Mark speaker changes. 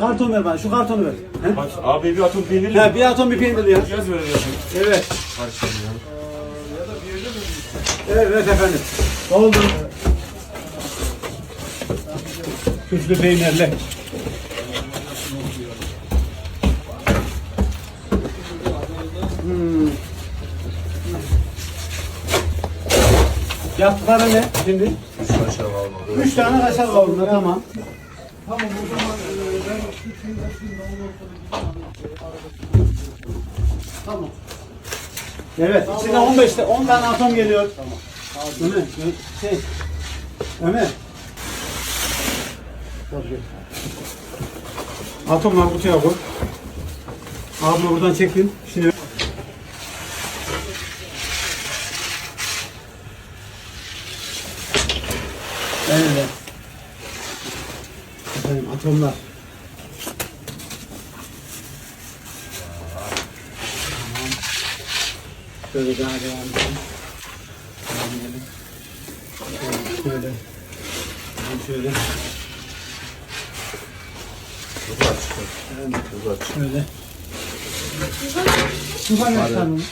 Speaker 1: Karton ver bana. Şu kartonu ver. He?
Speaker 2: Bak abi bir atom peynirli.
Speaker 1: He, bir atom bir peynir ya.
Speaker 2: Yaz böyle yapın.
Speaker 1: Evet.
Speaker 2: Karıştırın ya.
Speaker 1: Evet efendim. Oldu. Küflü peynirli. Hmm. Yaptıkları ne şimdi?
Speaker 2: Üç aşağı alma.
Speaker 1: Üç tane kaşar kavurma tamam. Tamam. Evet, içine 15 te- 10 tane atom geliyor. Tamam. Ömer, Ö- şey. Ömer. Atomlar kutuya koy. Abla buradan çekin. Şimdi Evet. Efendim atomlar. Şöyle daha devam edelim. Devam edelim. Şöyle. Şöyle. Şöyle. Evet. Şöyle. Şuradan yapalım.